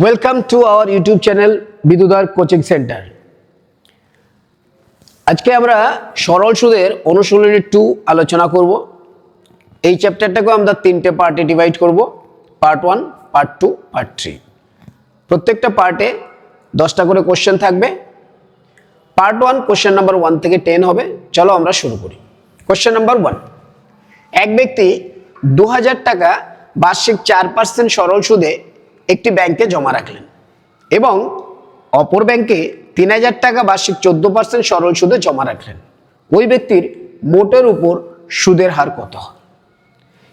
Welcome to our YouTube channel বিদুদার coaching centre আজকে আমরা সরল সুদের অনুশীলনী টু আলোচনা করব। এই চ্যাপ্টারটাকে আমরা তিনটে পার্টে ডিভাইড করব। Part one part two part three প্রত্যেকটা পার্টে দশটা করে কোশ্চেন থাকবে। Part one question number one থেকে টেন হবে। চলো আমরা শুরু করি। কোশ্চেন নাম্বার ওয়ান এক ব্যক্তি দু হাজার টাকা বার্ষিক চার পার্সেন্ট সরল সুদে একটি ব্যাংকে জমা রাখলেন এবং অপর ব্যাংকে তিন হাজার টাকা বার্ষিক চোদ্দ পার্সেন্ট সরল সুদে জমা রাখলেন। ওই ব্যক্তির মোটের উপর সুদের হার কত?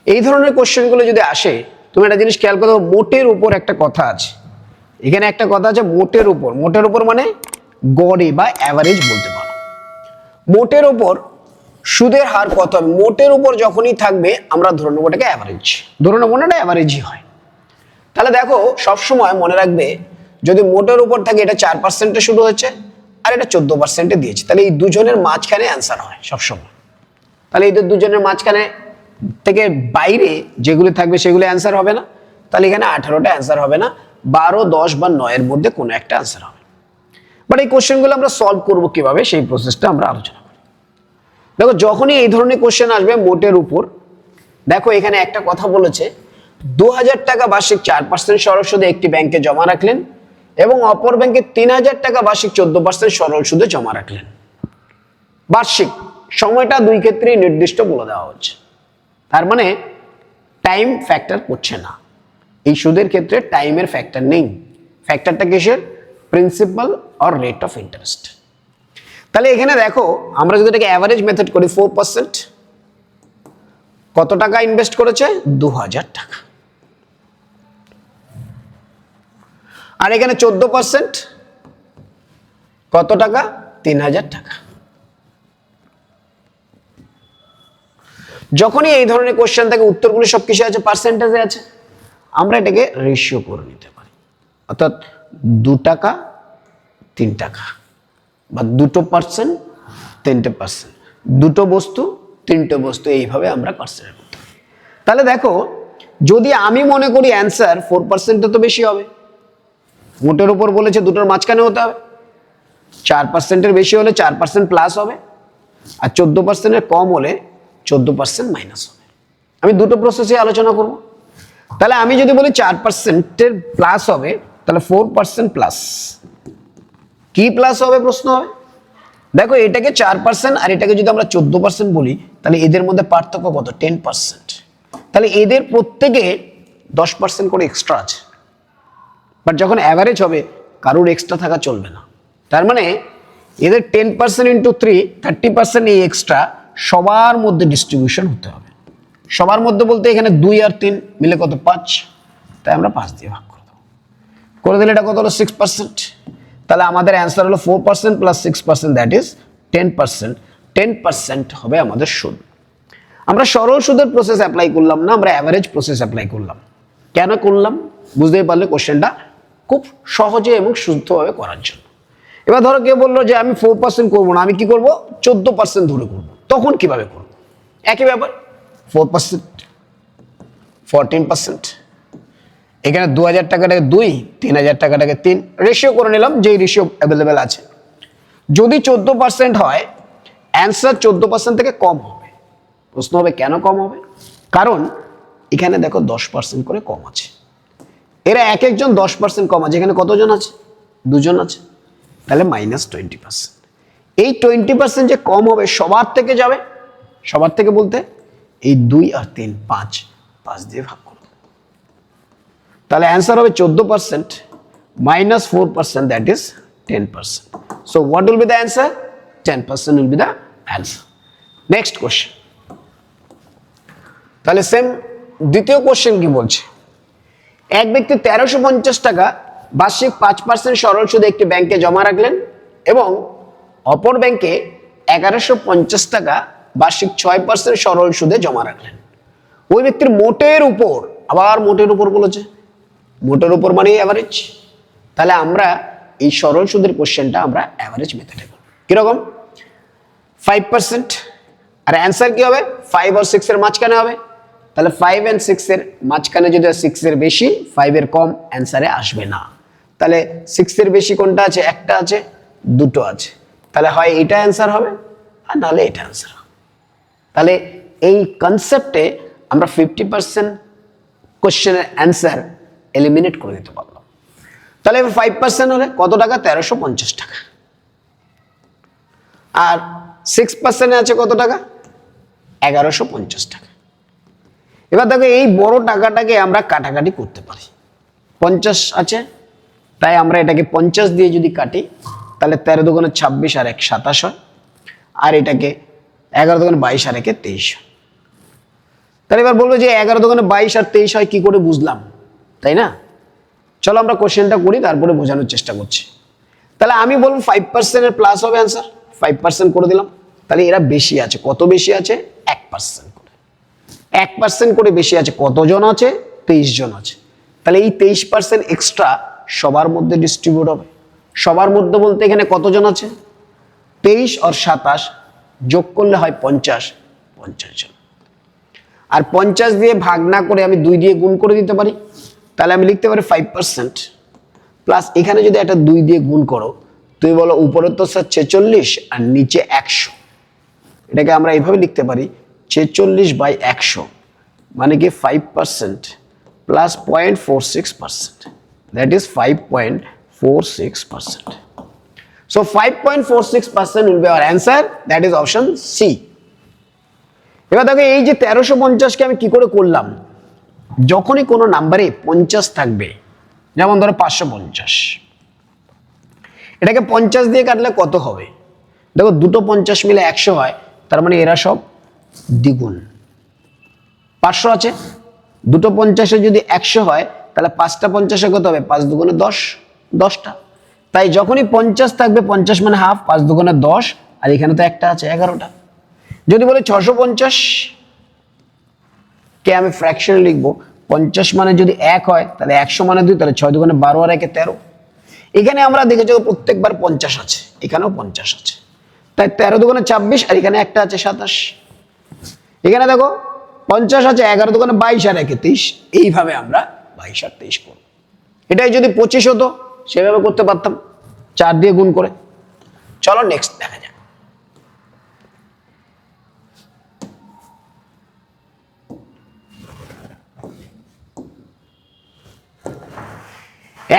এই ধরনের কোশ্চেনগুলো যদি আসে, তুমি একটা জিনিস খেয়াল করো, মোটের উপর একটা কথা আছে। এখানে একটা কথা আছে, মোটের উপর। মোটের উপর মানে গড়ে বা অ্যাভারেজ বলতে পারো। মোটের উপর সুদের হার কত মোটের উপর যখনই থাকবে, আমরা ধরে নেব ওটাকে অ্যাভারেজ ধরে নেব না, এটা অ্যাভারেজই হয়। তাহলে দেখো, সবসময় মনে রাখবে, যদি মোটের উপর থাকে এটা চার পার্সেন্টে শুরু হচ্ছে আর এটা চোদ্দ পার্সেন্টে দিয়েছে। তাহলে এই দুজনের মাঝখানে অ্যান্সার হয় সবসময়। তাহলে এই দুজনের মাঝখানে থেকে বাইরে যেগুলি থাকবে সেগুলি অ্যান্সার হবে না। তাহলে এখানে আঠারোটা অ্যান্সার হবে না, বারো, দশ বা নয়ের মধ্যে কোনো একটা অ্যান্সার হবে। বাট এই কোশ্চেনগুলো আমরা সলভ করব কীভাবে, সেই প্রসেসটা আমরা আলোচনা করি। দেখো, যখনই এই ধরনের কোশ্চেন আসবে মোটের উপর, দেখো, এখানে একটা কথা বলেছে দু হাজার টাকা বার্ষিক চার পার্সেন্ট সরল সুদে একটি ব্যাংকে জমা রাখলেন এবং অপর ব্যাংকে তিন হাজার টাকা বার্ষিক চোদ্দ পার্সেন্ট সরল সুদে জমা রাখলেন। বার্ষিক সময়টা দুই ক্ষেত্রেই নির্দিষ্ট বলে দেওয়া হচ্ছে। তার মানে টাইম ফ্যাক্টর করছে না। এই সুদের ক্ষেত্রে টাইমের ফ্যাক্টর নেই। ফ্যাক্টরটা কিসের? Principal or rate of interest তাহলে এখানে দেখো, আমরা যদি এটাকে অ্যাভারেজ মেথড করি ফোর পার্সেন্ট কত টাকা ইনভেস্ট করেছে? দু হাজার টাকা। আর এখানে চোদ্দ পার্সেন্ট? কত টাকা? তিন হাজার টাকা। যখনই এই ধরনের কোশ্চেন থাকে উত্তরগুলি সব কিছু আছে পার্সেন্টেজে আছে, আমরা এটাকে রেশিও করে নিতে পারি। অর্থাৎ দু টাকা, তিন টাকা। বা দুটো পার্সেন্ট তিনটে পার্সেন্ট দুটো বস্তু, তিনটে বস্তু, এইভাবে আমরা কনসিডার করতে পারি। তাহলে দেখো, যদি আমি মনে করি অ্যান্সার ফোর পার্সেন্টে তো বেশি হবে মোটের উপর বলেছে দুটোর মাঝখানে হতে হবে। চার পার্সেন্টের বেশি হলে চার পার্সেন্ট প্লাস হবে। আর চোদ্দ পার্সেন্টের কম হলে চোদ্দ পার্সেন্ট মাইনাস হবে। আমি দুটো প্রসেসে আলোচনা করব। তাহলে আমি যদি বলি চার পার্সেন্টের প্লাস হবে, তাহলে ফোর পার্সেন্ট প্লাস কি প্লাস হবে প্রশ্ন হবে? দেখো, এটাকে চার পার্সেন্ট আর এটাকে যদি আমরা চোদ্দ পার্সেন্ট বলি, তাহলে এদের মধ্যে পার্থক্য কত? টেন পার্সেন্ট তাহলে এদের প্রত্যেকে দশ পার্সেন্ট করে এক্সট্রা আছে। বাট যখন অ্যাভারেজ হবে, কারোর এক্সট্রা থাকা চলবে না। তার মানে এদের ten percent into three thirty percent এই এক্সট্রা সবার মধ্যে ডিস্ট্রিবিউশন হতে হবে। সবার মধ্যে বলতে এখানে দুই আর তিন মিলে কত? পাঁচ। তাই আমরা পাঁচ দিয়ে ভাগ করে দেবো। করে দিলে এটা কত হলো? সিক্স পার্সেন্ট তাহলে আমাদের অ্যান্সার হলো four percent plus six percent that is ten percent ten percent হবে আমাদের সুদ আমরা সরল সুদের প্রসেস অ্যাপ্লাই করলাম না, আমরা অ্যাভারেজ প্রসেস অ্যাপ্লাই করলাম। কেন করলাম? বুঝতেই পারলে কোশ্চেনটা খুব সহজে এবং শুদ্ধভাবে করার জন্য। এবার ধরো কেউ বলল যে, আমি ফোর পার্সেন্ট করব না, আমি কি করব? চোদ্দ পার্সেন্ট ধরে করব। তখন কীভাবে করব? একই ব্যাপার ফোর পার্সেন্ট ফোরটিন পার্সেন্ট এখানে দু হাজার টাকাটাকে দুই তিন হাজার টাকাটাকে তিন রেশিও করে নিলাম, যেই রেশিও অ্যাভেলেবেল আছে। যদি চোদ্দ পার্সেন্ট হয় অ্যান্সার চোদ্দ পার্সেন্ট থেকে কম হবে। প্রশ্ন হবে কেন কম হবে? কারণ এখানে দেখো দশ পার্সেন্ট করে কম আছে। এরা এক একজন দশ পার্সেন্ট কম এখানে কতজন আছে? দুজন আছে। তাহলে মাইনাস টোয়েন্টি পার্সেন্ট এই টোয়েন্টি পার্সেন্ট যে কম হবে সবার থেকে যাবে? সবার থেকে বলতে এই দুই আর তিন, পাঁচ পাঁচ দিয়ে ভাগ করো। তাহলে অ্যান্সার হবে চোদ্দ percent minus four percent that is ten percent so what will be the answer ten percent will be the answer next question তাহলে সেম দ্বিতীয় কোশ্চেন কি বলছে? এক ব্যক্তি তেরোশো পঞ্চাশ টাকা, বার্ষিক পাঁচ পার্সেন্ট সরল সুদে একটি ব্যাংকে জমা রাখলেন এবং অপর ব্যাংকে এগারোশো পঞ্চাশ টাকা, বার্ষিক ছয় পার্সেন্ট সরল সুদে জমা রাখলেন। ওই ব্যক্তির মোটের উপর, আবার মোটের উপর বলেছে মোটের উপর মানে অ্যাভারেজ তাহলে আমরা এই সরল সুদের কোশ্চেনটা আমরা অ্যাভারেজ মেথডে করব। কীরকম? ফাইভ পার্সেন্ট আর অ্যান্সার কি হবে? ফাইভ আর সিক্সের মাঝখানে হবে। তাহলে ফাইভ অ্যান্ড সিক্সের মাঝখানে যদি সিক্সের বেশি ফাইভের কম অ্যান্সারে আসবে না। তাহলে সিক্সের বেশি কোনটা আছে? একটা আছে, দুটো আছে। তাহলে হয় এটা অ্যান্সার হবে, আর নাহলে এটা অ্যান্সার হবে। তাহলে এই কনসেপ্টে আমরা ফিফটি পার্সেন্ট কোশ্চেনের অ্যান্সার এলিমিনেট করে দিতে পারলাম। তাহলে এবার ফাইভ পার্সেন্ট হলে কত টাকা? তেরোশো পঞ্চাশ টাকা। আর সিক্স পার্সেন্টে আছে কত টাকা? এগারোশো পঞ্চাশ টাকা। এবার দেখো এই বড় টাকাটাকে আমরা কাটাকাটি করতে পারি। পঞ্চাশ আছে, তাই আমরা এটাকে পঞ্চাশ দিয়ে যদি কাটি, তাহলে তেরো দোকানে ছাব্বিশ আর এক সাতাশ হয়, আর এটাকে এগারো দোকানে বাইশ আর একে তেইশ হয়। তাহলে এবার বলব যে এগারো দোকানে বাইশ আর তেইশ হয়, কী করে বুঝলাম? তাই না? চলো আমরা কোশ্চেনটা করি, তারপরে বোঝানোর চেষ্টা করছি। তাহলে আমি বলব ফাইভ পার্সেন্টের প্লাস হবে অ্যান্সার ফাইভ পার্সেন্ট করে দিলাম। তাহলে এরা বেশি আছে, কত বেশি আছে? এক পার্সেন্ট এক পার্সেন্ট করে বেশি আছে, কতজন আছে? তেইশ জন আছে। তাহলে এই তেইশ পার্সেন্ট এক্সট্রা সবার মধ্যে ডিস্ট্রিবিউট হবে। সবার মধ্যে বলতে এখানে কতজন আছে? তেইশ আর সাতাশ যোগ করলে হয় পঞ্চাশ পঞ্চাশ জন আর পঞ্চাশ দিয়ে ভাগ না করে আমি দুই দিয়ে গুণ করে দিতে পারি, তাহলে আমি লিখতে পারি ফাইভ পার্সেন্ট প্লাস এখানে যদি একটা দুই দিয়ে গুণ করো, তুমি বলো উপরে তো স্যার ছেচল্লিশ আর নিচে একশো। এটাকে আমরা এইভাবে লিখতে পারি ছেচল্লিশ বাই একশো মানে কি five percent plus point four six percent that is five point four six percent so five point four six percent will be our answer that is option C এবার দেখো, এই যে তেরোশো পঞ্চাশকে আমি কি করে করলাম? যখনই কোনো নাম্বারে পঞ্চাশ থাকবে, যেমন ধরো পাঁচশো পঞ্চাশ, এটাকে পঞ্চাশ দিয়ে কাটলে কত হবে? দেখো, দুটো পঞ্চাশ মিলে একশো হয়, তার মানে এরা সব দ্বিগুণ। পাঁচশো আছে? দুটো পঞ্চাশে যদি একশো হয়, তাহলে পাঁচটা পঞ্চাশে কত হবে? পাঁচ দুগুণে দশ, দশটা। তাই যখনই পঞ্চাশ থাকবে, পঞ্চাশ মানে হাফ, পাঁচ দুগুণে দশ, আর এখানে তো একটা আছে, এগারোটা। যদি বলে ছশো পঞ্চাশ, কে আমি ফ্র্যাকশন লিখব? পঞ্চাশ মানে যদি এক হয়, তাহলে একশো মানে দুই, তাহলে ছয় দুগুণে বারো আর একে তেরো। এখানে আমরা দেখেছি প্রত্যেকবার পঞ্চাশ আছে, এখানেও পঞ্চাশ আছে। তাই তেরো দুগুণে ছাব্বিশ, আর এখানে একটা আছে সাতাশ। এখানে দেখো, পঞ্চাশ আছে, এগারো দোকানে বাইশ আর একে তেইশ। এইভাবে আমরা বাইশ আর তেইশ করব। এটাই যদি পঁচিশ হতো, সেভাবে করতে পারতাম। চার দিয়ে গুণ করে। চলো নেক্সট দেখা যাক।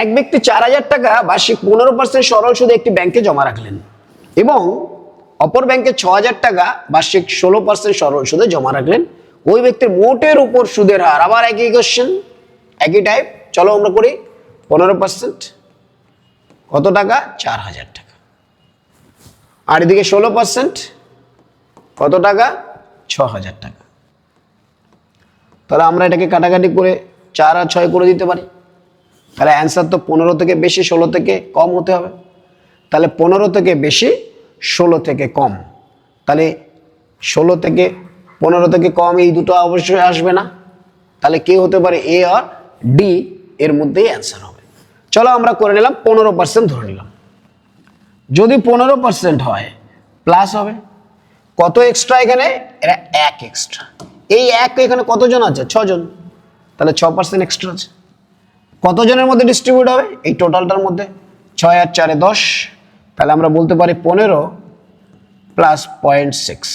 এক ব্যক্তি চার হাজার টাকা বার্ষিক পনেরো পার্সেন্ট সরল সুদে একটি ব্যাংকে জমা রাখলেন এবং অপর ব্যাংকে ছ হাজার টাকা বার্ষিক ষোলো পার্সেন্ট সরল সুদে জমা রাখলেন। ওই ব্যক্তির মোটের উপর সুদের হার। আবার একই কোশ্চেন একই টাইপ চলো আমরা করি পনেরো পার্সেন্ট কত টাকা? চার হাজার টাকা। আর এদিকে ষোলো পার্সেন্ট কত টাকা? ছ হাজার টাকা। তাহলে আমরা এটাকে কাটাকাটি করে চার আর ছয় করে দিতে পারি। তাহলে অ্যান্সার তো পনেরো থেকে বেশি, ষোলো থেকে কম হতে হবে। তাহলে পনেরো থেকে বেশি ষোলো থেকে কম। তাহলে ষোলো থেকে পনেরো থেকে কম এই দুটো অবশ্যই আসবে না। তাহলে কে হতে পারে এ আর ডি এর মধ্যেই অ্যান্সার হবে। চলো আমরা করে নিলাম, পনেরো পার্সেন্ট ধরে নিলাম। যদি পনেরো পার্সেন্ট হয় প্লাস হবে। কত এক্সট্রা এখানে? এরা এক এক্সট্রা এই এক এখানে কতজন আছে? ছজন। তাহলে ছ পার্সেন্ট এক্সট্রা আছে। কতজনের মধ্যে ডিস্ট্রিবিউট হবে? এই টোটালটার মধ্যে। ছয় আর চারে দশ। তাহলে আমরা বলতে পারি পনেরো plus point six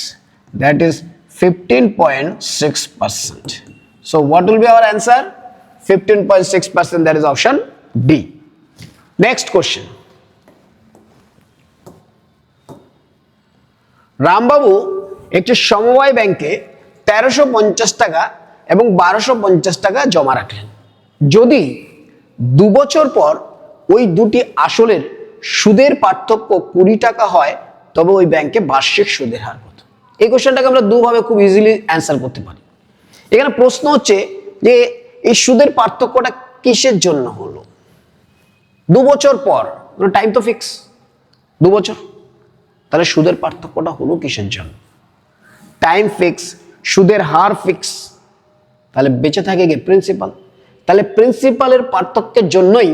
that is fifteen point six percent so what will be our answer fifteen point six percent that is option D next question Rambabu একটি সমবায় ব্যাংকে তেরোশো পঞ্চাশ টাকা এবং বারোশো পঞ্চাশ টাকা জমা রাখলেন। যদি দু বছর পর ওই দুটি আসলের সুদের পার্থক্য কুড়ি টাকা হয়, তবে ওই ব্যাংকে বার্ষিক সুদের হার কত? এই কোশ্চেনটাকে আমরা দুভাবে খুব ইজিলি অ্যান্সার করতে পারি। এখানে প্রশ্ন হচ্ছে যে এই সুদের পার্থক্যটা কিসের জন্য হলো? দু বছর পর টাইম তো ফিক্স দু বছর। তাহলে সুদের পার্থক্যটা হলো কিসের জন্য? টাইম ফিক্স সুদের হার ফিক্স তাহলে বেঁচে থাকে গিয়ে প্রিন্সিপাল তাহলে প্রিন্সিপালের পার্থক্যের জন্যই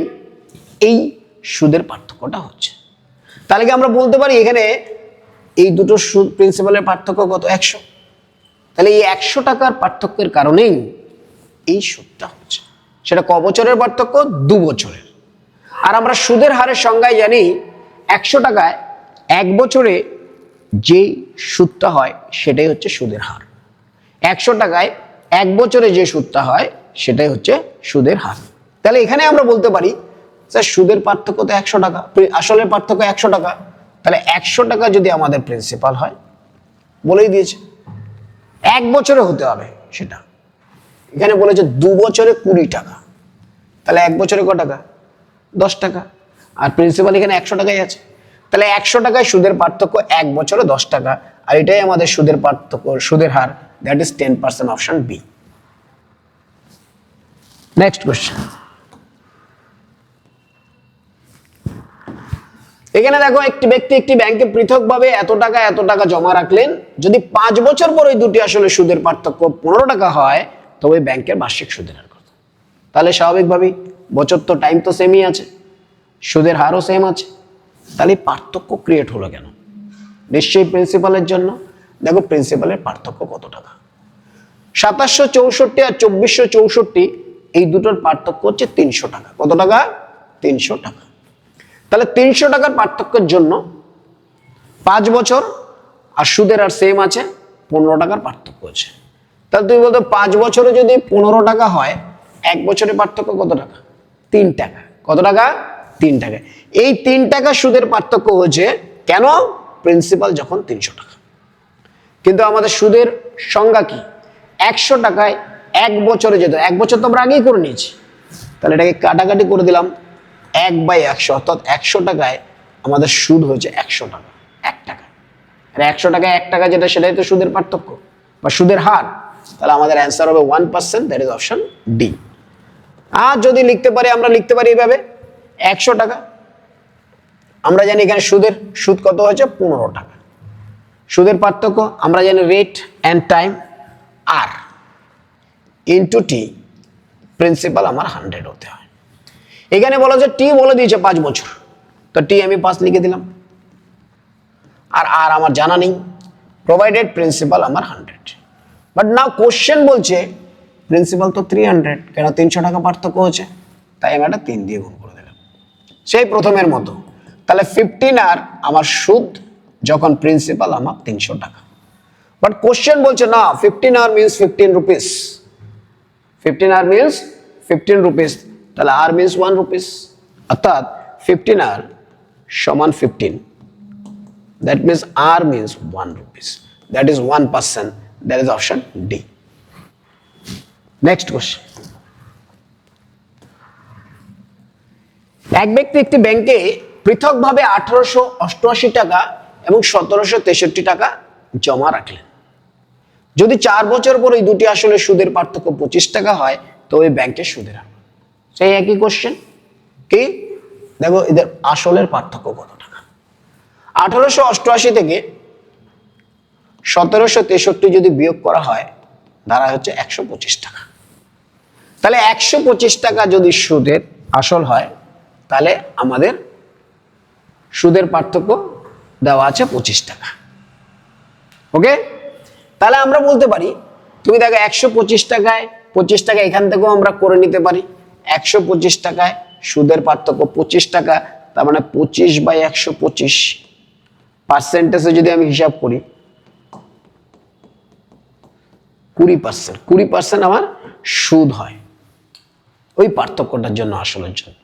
এই সুদের পার্থক্যটা হচ্ছে। তাহলে কি আমরা বলতে পারি এখানে এই দুটো সুদ প্রিন্সিপালের পার্থক্য কত? একশো। তাহলে এই একশো টাকার পার্থক্যের কারণেই এই সুদটা হচ্ছে। সেটা ক বছরের পার্থক্য? দু বছরের। আর আমরা সুদের হারের সংজ্ঞায় জানি একশো টাকায় এক বছরে যেই সুদটা হয় সেটাই হচ্ছে সুদের হার। একশো টাকায় এক বছরে যে সুদটা হয় সেটাই হচ্ছে সুদের হার। তাহলে এখানে আমরা বলতে পারি স্যার, সুদের পার্থক্য তো একশো টাকা। আসলের পার্থক্য একশো টাকা। তাহলে একশো টাকা যদি আমাদের প্রিন্সিপাল হয়, বলেই দিয়েছে। এক বছরে হতে হবে সেটা। এখানে বলেছে দু বছরে কুড়ি টাকা। তাহলে এক বছরে ক টাকা? দশ টাকা। আর প্রিন্সিপাল এখানে একশো টাকাই আছে। তাহলে একশো টাকায় সুদের পার্থক্য এক বছরে দশ টাকা। আর এটাই আমাদের সুদের পার্থক্য, সুদের হার। That is ten percent option B next question এখানে দেখো একটি ব্যক্তি একটি ব্যাংকে পৃথকভাবে এত টাকা এত টাকা জমা রাখলেন। যদি পাঁচ বছর পর ওই দুটি আসলে সুদের পার্থক্য পনেরো টাকা হয়, তবে ব্যাংকের বার্ষিক সুদের হার কত? তাহলে স্বাভাবিকভাবেই বছর তো টাইম তো সেমই আছে, সুদের হারও সেম আছে। তাহলে পার্থক্য ক্রিয়েট হলো কেন? নিশ্চয়ই প্রিন্সিপালের জন্য। দেখো প্রিন্সিপালের পার্থক্য কত টাকা? সাতাশশো চৌষট্টি আর চব্বিশশো চৌষট্টি, এই দুটোর পার্থক্য হচ্ছে তিনশো টাকা। কত টাকা? তিনশো টাকা। তাহলে তিনশো টাকার পার্থক্যের জন্য পাঁচ বছর আর সুদের আর সেম আছে, পনেরো টাকার পার্থক্য আছে। তাহলে তুমি বলতো পাঁচ বছরে যদি পনেরো টাকা হয়, এক বছরের পার্থক্য কত টাকা? তিন টাকা। কত টাকা? তিন টাকা। এই তিন টাকা সুদের পার্থক্য হয়েছে কেন? প্রিন্সিপাল যখন তিনশো টাকা। কিন্তু আমাদের সুদের সংজ্ঞা কি? একশো টাকায় এক বছরে যেত। এক বছর তো আমরা আগেই করে নিয়েছি। তাহলে এটাকে কাটাকাটি করে দিলাম। এক বাই একশো, অর্থাৎ একশো টাকায় আমাদের সুদ হয়েছে একশো টাকা, এক টাকা। আর একশো টাকায় এক টাকা যেটা, সেটাই তো সুদের পার্থক্য বা সুদের হার। তাহলে আমাদের অ্যান্সার হবে one percent that is option D আর যদি লিখতে পারি, আমরা লিখতে পারি এইভাবে একশো টাকা। আমরা জানি এখানে সুদের, সুদ কত হয়েছে? পনেরো টাকা। সুদের পার্থক্য, আমরা জানি rate and time R into T principal আমার হান্ড্রেড হতে হয়। এখানে বলা যে টি বলে দিয়েছে পাঁচ বছর। তো টি আমি পাঁচ লিখে দিলাম। আর আর আমার জানা নেই। প্রোভাইডেড প্রিন্সিপাল আমার হান্ড্রেড বাট না কোশ্চেন বলছে প্রিন্সিপাল তো থ্রি হান্ড্রেড কেন তিনশো টাকা পার্থক্য হচ্ছে? তাই আমি একটা তিন দিয়ে গুণ করে দিলাম। সেই প্রথমের মতো। তাহলে ফিফটিন আর আমার সুদ যখন প্রিন্সিপাল আমার তিনশো টাকা। বাট কোশ্চেন বলছে, না fifteen R means fifteen rupees fifteen R means fifteen rupees তাহলে আর মিনস ওয়ান রুপিস অর্থাৎ ফিফটিন আর সমান fifteen that means R means one rupees that is one percent that is option D next question এক ব্যক্তি একটি ব্যাংকে পৃথকভাবে আঠারোশো অষ্টআশি টাকা এবং সতেরোশো তেষট্টি টাকা জমা রাখলেন। যদি চার বছর পর এই দুটি আসলে সুদের পার্থক্য পঁচিশ টাকা হয়, তো ওই ব্যাংকের সুদের হার। সেই একই কোশ্চেন কি? দেখো, এদের আসলের পার্থক্য কত টাকা আঠারোশো অষ্টআশি থেকে সতেরোশো তেষট্টি যদি বিয়োগ করা হয় দাঁড়ায় হচ্ছে একশো পঁচিশ টাকা। তাহলে একশো পঁচিশ টাকা যদি সুদের আসল হয়, তাহলে আমাদের সুদের পার্থক্য দেওয়া আছে পঁচিশ টাকা। ওকে? তাহলে আমরা বলতে পারি, তুমি দেখো একশো পঁচিশ টাকায়, পঁচিশ টাকা এখান থেকেও আমরা করে নিতে পারি। একশো পঁচিশ টাকায়, সুদের পার্থক্য পঁচিশ টাকা, তার মানে পঁচিশ বাই একশো পঁচিশ পার্সেন্টেজে যদি আমি হিসাব করি, কুড়ি পার্সেন্ট কুড়ি পার্সেন্ট আমার সুদ হয়। ওই পার্থক্যটার জন্য আসলের জন্য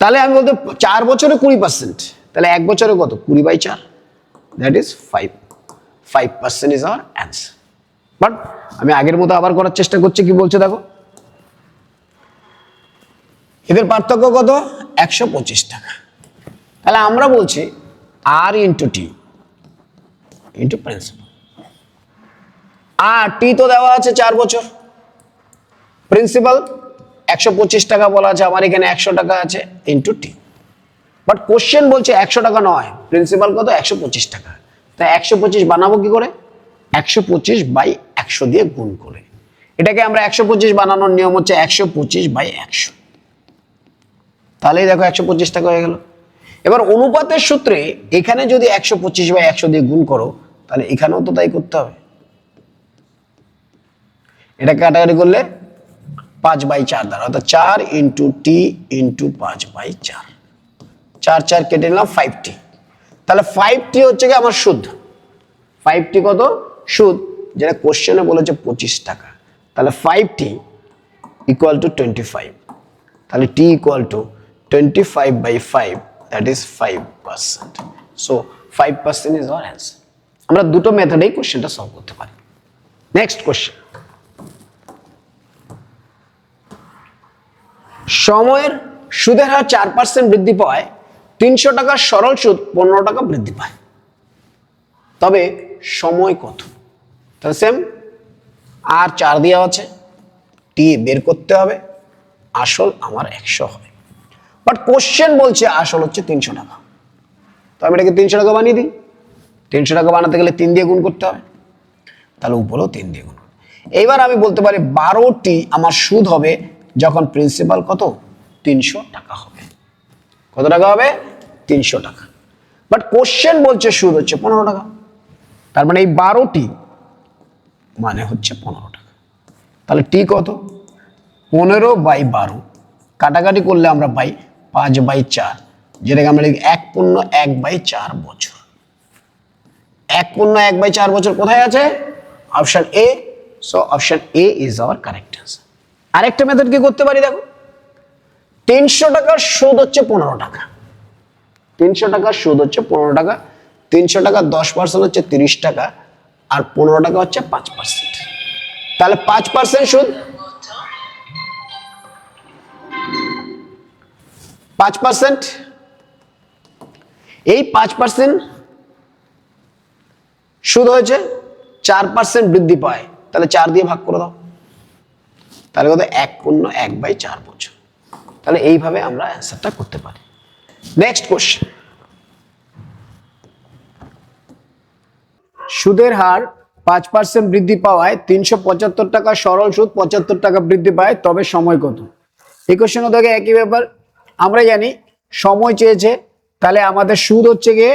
তাহলে আমি বলতে চার বছরে কুড়ি পার্সেন্ট তাহলে এক বছরে কত? কুড়ি বাই চার that is five five percent is our answer but আমি আগের মতো আবার করার চেষ্টা করছি, কি বলছে দেখো? এদের পার্থক্য কত? একশো পঁচিশ টাকা। তাহলে আমরা বলছি R into T into principal R T তো দেওয়া আছে চার বছর। প্রিন্সিপাল একশো পঁচিশ টাকা বলা আছে আমার এখানে একশো টাকা আছে ইন্টু টি বাট কোশ্চেন বলছে একশো টাকা নয় প্রিন্সিপাল কত? একশো পঁচিশ টাকা। তাই একশো পঁচিশ বানাবো কি করে? একশো পঁচিশ বাই একশো দিয়ে গুণ করে। এটাকে আমরা একশো পঁচিশ বানানোর নিয়ম হচ্ছে একশো পঁচিশ বাই একশো। তাহলেই দেখো একশো পঁচিশ টাকা হয়ে গেল। এবার অনুপাতের সূত্রে এখানে যদি একশো পঁচিশ বাই একশো দিয়ে গুণ করো, তাহলে এখানেও তো তাই করতে হবে। এটা কাটাকাটি করলে পাঁচ বাই চার দ্বারা, অর্থাৎ চার ইন্টু টি ইন্টু পাঁচ বাই চার। চার চার কেটে নিলাম ফাইভ টি তাহলে ফাইভ টি হচ্ছে কি আমার সুদ। ফাইভ টি কত? সুদ, যেটা কোশ্চেনে বলেছে পঁচিশ টাকা। তাহলে five T equal to twenty five তাহলে T equal to twenty five by five that is five percent so five percent is our answer আমরা দুটো মেথডেই কোশ্চেনটা সলভ করতে পারি। নেক্সট কোশ্চেন সময়ের সুদের হার চার পার্সেন্ট বৃদ্ধি পাওয়ায় তিনশো টাকার সরল সুদ পনেরো টাকা বৃদ্ধি পায়। তবে সময় কত? তাহলে সেম আর চার দেওয়া আছে। টি বের করতে হবে। আসল আমার একশো হবে বাট কোশ্চেন বলছে আসল হচ্ছে তিনশো টাকা। তো আমি এটাকে তিনশো টাকা বানিয়ে দিই। তিনশো টাকা বানাতে গেলে তিন দিয়ে গুণ করতে হবে তাহলে উপরেও তিন দিয়ে গুণ। এইবার আমি বলতে পারি বারোটি আমার সুদ হবে যখন প্রিন্সিপাল কত? তিনশো টাকা হবে। কত টাকা হবে? তিনশো টাকা। বাট কোশ্চেন বলছে সুদ হচ্ছে পনেরো টাকা। তার মানে এই বারোটি মানে হচ্ছে পনেরো টাকা। তাহলে টি কত? পনেরো বাই বারো। কাটাকাটি করলে আমরা পাই পাঁচ বাই চার, যেটাকে আমরা লিখি এক পূর্ণ এক বাই চার বছর। এক পূর্ণ এক বাই চার বছর কোথায় আছে? Option A so option A is our correct answer আরেকটা মেথড কি করতে পারি দেখো? তিনশো টাকার সুদ হচ্ছে পনেরো টাকা। তিনশো টাকার সুদ হচ্ছে পনেরো টাকা, তিনশো টাকা দশ পার্সেন্ট হচ্ছে তিরিশ টাকা, আর পনেরো টাকা হচ্ছে পাঁচ পার্সেন্ট তাহলে পাঁচ পার্সেন্ট সুদ পাঁচ পার্সেন্ট এই পাঁচ পার্সেন্ট সুদ হয়েছে, চার পার্সেন্ট বৃদ্ধি পায়। তাহলে চার দিয়ে ভাগ করে দাও। তাহলে কত? এক পূর্ণ এক বাই চার বছর। তাহলে এইভাবে আমরা অ্যান্সারটা করতে পারি। নেক্সট কোশ্চেন সুদের হার পাঁচ পার্সেন্ট বৃদ্ধি পাওয়ায় তিনশো পঁচাত্তর টাকা সরল সুদ, পঁচাত্তর টাকা বৃদ্ধি পায়, তবে সময় কত? এই কোশ্চেনও থেকে একই ব্যাপার। আমরা জানি, সময় চেয়েছে, তাহলে আমাদের সুদ হচ্ছে গিয়ে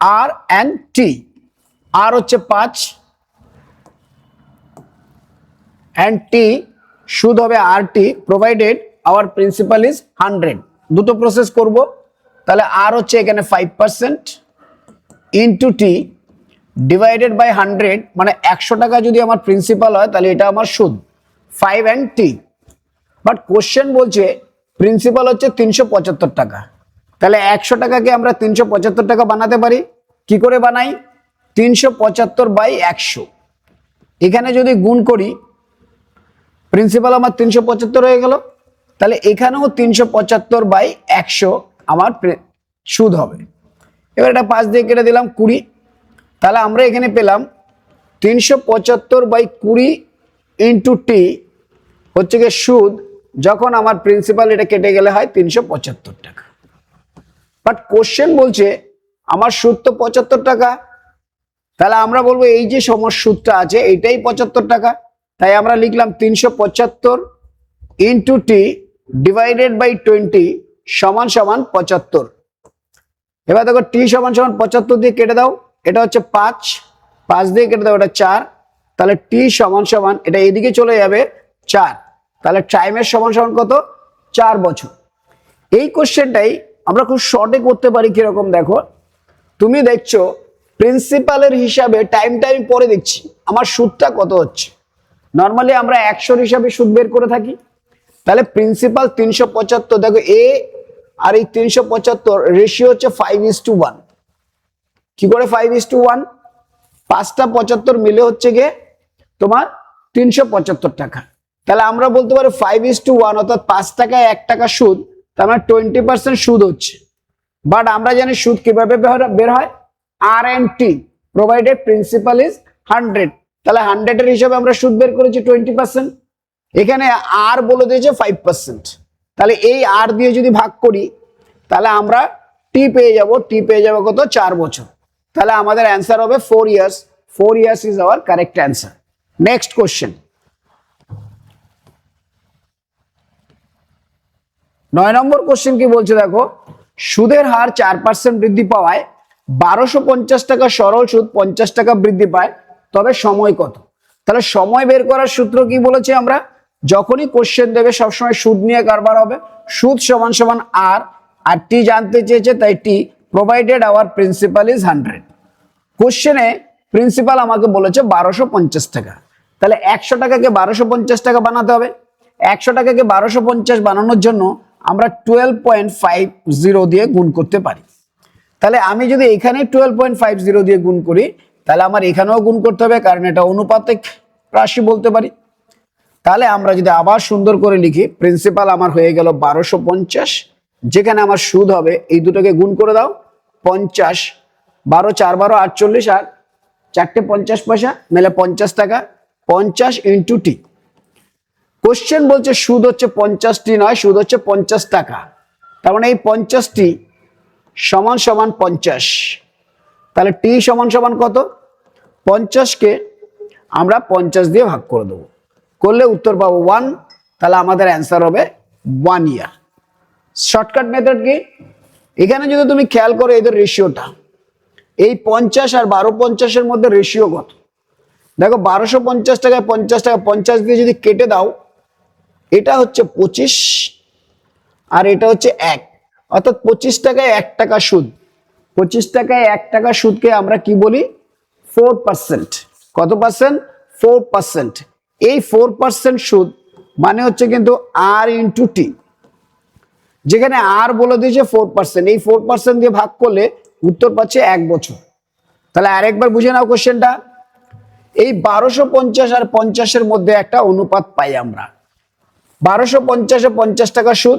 আর অ্যান্ড টি আর হচ্ছে পাঁচ অ্যান্ড টি সুদ হবে R T provided our principal is hundred দুটো প্রসেস করব, তাহলে আর হচ্ছে এখানে five percent into T divided by hundred মানে একশো টাকা যদি আমার প্রিন্সিপাল হয়, তাহলে এটা আমার সুদ five and T but question বলছে প্রিন্সিপাল হচ্ছে তিনশো পঁচাত্তর টাকা। তাহলে একশো টাকাকে আমরা তিনশো পঁচাত্তর টাকা বানাতে পারি। কি করে বানাই? তিনশো পঁচাত্তর বাই একশো। এখানে যদি গুণ করি প্রিন্সিপাল আমার তিনশো পঁচাত্তর হয়ে গেল। তাহলে এখানেও তিনশো পঁচাত্তর বাই একশো আমার সুদ হবে। এবার এটা পাঁচ দিয়ে কেটে দিলাম কুড়ি। তাহলে আমরা এখানে পেলাম তিনশো পঁচাত্তর বাই কুড়ি ইন্টু টি হচ্ছে গিয়ে সুদ যখন আমার প্রিন্সিপাল এটা কেটে গেলে হয় তিনশো পঁচাত্তর টাকা। বাট কোশ্চেন বলছে, আমার সুদ তো পঁচাত্তর টাকা। তাহলে আমরা বলব এই যে সমর সুদটা আছে এইটাই পঁচাত্তর টাকা। তাই আমরা লিখলাম তিনশো পঁচাত্তর into T divided by twenty সমান সমান পঁচাত্তর। এবার দেখো টি সমান সমান পঁচাত্তর দিয়ে কেটে দাও, এটা হচ্ছে পাঁচ। পাঁচ দিয়ে কেটে দাও, এটা চার। তাহলে টি সমান সমান, এটা এদিকে চলে যাবে চার। তাহলে টাইমের সমান সমান কত? চার বছর। এই কোশ্চেনটাই আমরা খুব শর্টে করতে পারি কীরকম দেখো? তুমি দেখছ প্রিন্সিপালের হিসাবে টাইম টাইম পরে দেখছি, আমার সুদটা কত হচ্ছে? নর্মালি আমরা একশোর হিসাবে সুদ বের করে থাকি। তাহলে প্রিন্সিপাল তিনশো পঁচাত্তর, দেখো এ আর এই তিনশো পঁচাত্তর রেশিও হচ্ছে ফাইভ ইস টু ওয়ান কি করে ফাইভ ইস টু ওয়ান পাঁচটা পঁচাত্তর মিলে হচ্ছে গিয়ে তোমার তিনশো পঁচাত্তর টাকা। তাহলে আমরা বলতে পারি ফাইভ ইস টু ওয়ান অর্থাৎ পাঁচ টাকায় এক টাকা সুদ, তার মানে টোয়েন্টি পার্সেন্ট সুদ হচ্ছে। বাট আমরা জানি সুদ কীভাবে বের- হয় R N T provided principal is hundred তাহলে হান্ড্রেডের হিসাবে আমরা সুদ বের করেছি টোয়েন্টি পার্সেন্ট এখানে আর বলে দিয়েছে ফাইভ পার্সেন্ট তাহলে এই আর দিয়ে যদি ভাগ করি, তাহলে আমরা টি পেয়ে যাব। টি পেয়ে যাব কত? চার বছর। তাহলে আমাদের অ্যান্সার হবে four years four years is our correct answer next question নয় নম্বর কোশ্চেন কি বলছে দেখো? সুদের হার চার পার্সেন্ট বৃদ্ধি পাওয়ায় বারোশো পঞ্চাশ টাকা সরল সুদ পঞ্চাশ টাকা বৃদ্ধি পায়। তবে সময় কত? তাহলে সময় বের করার সূত্র কি বলেছি আমরা? যখনই কোশ্চেন দেবে সবসময় সুদ নিয়ে কারবার হবে। সুদ সমান সমান আর আর টি জানতে চেয়েছে, তাই T provided our principal is hundred কোশ্চেনে প্রিন্সিপাল আমাকে বলেছে বারোশো পঞ্চাশ টাকা। তাহলে একশো টাকাকে বারোশো পঞ্চাশ টাকা বানাতে হবে। একশো টাকাকে বারোশো পঞ্চাশ বানানোর জন্য আমরা টুয়েলভ পয়েন্ট ফাইভ জিরো দিয়ে গুণ করতে পারি। তাহলে আমি যদি এখানে টুয়েলভ পয়েন্ট ফাইভ জিরো দিয়ে গুণ করি, তাহলে আমার এখানেও গুণ করতে হবে, কারণ এটা অনুপাতিক রাশি বলতে পারি। তাহলে আমরা যদি আবার সুন্দর করে লিখি প্রিন্সিপাল আমার হয়ে গেল বারোশো পঞ্চাশ, যেখানে আমার সুদ হবে, এই দুটোকে গুণ করে দাও, পঞ্চাশ, বারো, চার, বারো, আটচল্লিশ, আর চারটে পঞ্চাশ পয়সা মেলে পঞ্চাশ টাকা, পঞ্চাশ ইন্টু টি কোশ্চেন বলছে সুদ হচ্ছে পঞ্চাশটি নয়, সুদ হচ্ছে পঞ্চাশ টাকা। তার মানে এই পঞ্চাশটি সমান সমান পঞ্চাশ। তাহলে টি সমান সমান কত? পঞ্চাশকে আমরা পঞ্চাশ দিয়ে ভাগ করে দেবো। করলে উত্তর পাবো ওয়ান তাহলে আমাদের অ্যান্সার হবে ওয়ান ইয়ার শর্টকাট মেথড কি? এখানে যদি তুমি খেয়াল করো এদের রেশিওটা এই পঞ্চাশ আর বারো পঞ্চাশের মধ্যে রেশিও কত? দেখো বারোশো পঞ্চাশ টাকায় পঞ্চাশ টাকা পঞ্চাশ দিয়ে যদি কেটে দাও এটা হচ্ছে পঁচিশ আর এটা হচ্ছে এক। অর্থাৎ পঁচিশ টাকায় এক টাকা সুদ। পঁচিশ টাকায় এক টাকা সুদকে আমরা কি বলি? Four percent. কত পার্সেন্ট? Four percent. এই ফোর পার্সেন্ট সুদ মানে হচ্ছে কিন্তু আর ইন্টু টি। যেখানে আর বলে দিয়েছে ফোর পার্সেন্ট। এই ফোর পার্সেন্ট দিয়ে ভাগ করলে উত্তর পাচ্ছে এক বছর। তাহলে আরেকবার বুঝে নাও কোশ্চেনটা। এই বারোশো পঞ্চাশ আর পঞ্চাশের মধ্যে একটা অনুপাত পাই আমরা। বারোশো পঞ্চাশে পঞ্চাশ টাকা সুদ।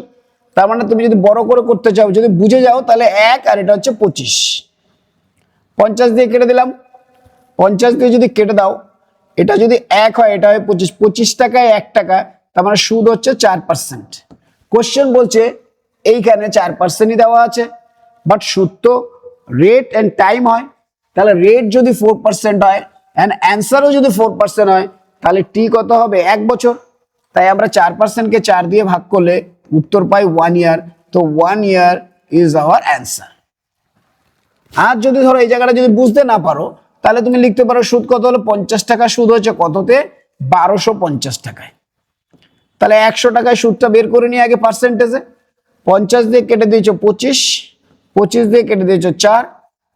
তার মানে তুমি যদি বড় করে করতে চাও, যদি বুঝে যাও, তাহলে এক আর এটা হচ্ছে পঁচিশ। পঞ্চাশ দিয়ে কেটে দিলাম। পঞ্চাশ দিয়ে যদি কেটে দাও, এটা যদি এক হয়, এটা হয় পঁচিশ। পঁচিশ টাকায় এক টাকা, তার মানে সুদ হচ্ছে চার পার্সেন্ট। কোশ্চেন বলছে, এইখানে চার পার্সেন্টই দেওয়া আছে বাট সুদ তো রেট অ্যান্ড টাইম হয়। তাহলে রেট যদি ফোর পার্সেন্ট হয় অ্যান্ড অ্যান্সারও যদি ফোর পার্সেন্ট হয়, তাহলে টি কত হবে? এক বছর। তাই আমরা চার পার্সেন্টকে চার দিয়ে ভাগ করলে উত্তর পাই ওয়ান ইয়ার তো one year is our answer আর যদি ধরো এই জায়গাটা যদি বুঝতে না পারো, তাহলে তুমি লিখতে পারো সুদ কত হলো? পঞ্চাশ টাকা সুদ হচ্ছে কততে? বারোশো পঞ্চাশ টাকায়। তাহলে একশো টাকায় সুদটা বের করে নিয়ে আগে পার্সেন্টেজে পঞ্চাশ দিয়ে কেটে দিয়েছ পঁচিশ পঁচিশ দিয়ে কেটে দিয়েছ চার,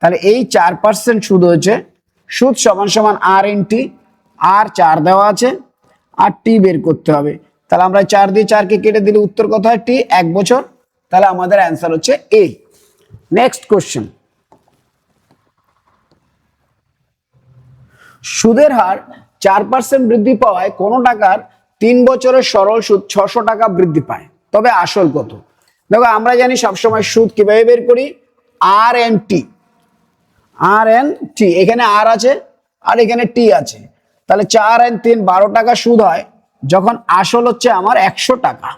তাহলে এই চার পার্সেন্ট সুদ হয়েছে। সুদ সমান সমান আর এন টি আর চার দেওয়া আছে। আর টি বের করতে হবে। তাহলে আমরা চার দিয়ে চারকে কেটে দিলে উত্তর কত হয়? টি, এক বছর। তাহলে আমাদের অ্যান্সার হচ্ছে এ নেক্সট কোশ্চেন সুদের হার চার পার্সেন্ট বৃদ্ধি পাওয়ায় কোনো টাকার তিন বছরের সরল সুদ ছশো টাকা বৃদ্ধি পায়। তবে আসল কত? দেখো, আমরা জানি সবসময় সুদ কীভাবে বের করি? আর এন টি আর এন টি এখানে আর আছে আর এখানে টি আছে। তাহলে চার এন তিন বারো টাকা সুদ হয়, যখন আসল হচ্ছে আমার একশো টাকা।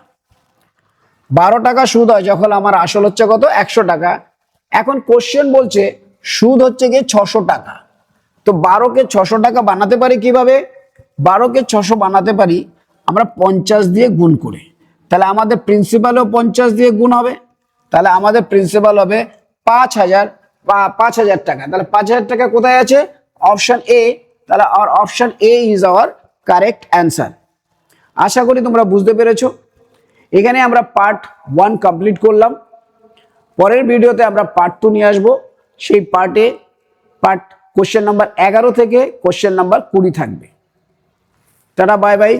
বারো টাকা সুদ হয় যখন আমার আসল হচ্ছে কত? একশো টাকা। এখন কোশ্চেন বলছে, সুদ হচ্ছে গিয়ে ছশো টাকা। তো বারোকে ছশো টাকা বানাতে পারি কীভাবে? বারোকে ছশো বানাতে পারি, আমরা পঞ্চাশ দিয়ে গুণ করে। তাহলে আমাদের প্রিন্সিপালও পঞ্চাশ দিয়ে গুণ হবে। তাহলে আমাদের প্রিন্সিপাল হবে পাঁচ হাজার পাঁচ হাজার টাকা। তাহলে পাঁচ হাজার টাকা কোথায় আছে? অপশন এ তাহলে আর option A is our correct answer আশা করি তোমরা বুঝতে পেরেছ। এখানে আমরা পার্ট ওয়ান কমপ্লিট করলাম। পরের ভিডিওতে আমরা পার্ট টু নিয়ে আসব। সেই পার্টে পার্ট কোশ্চেন নাম্বার এগারো থেকে কোশ্চেন নাম্বার কুড়ি থাকবে। Tata bye bye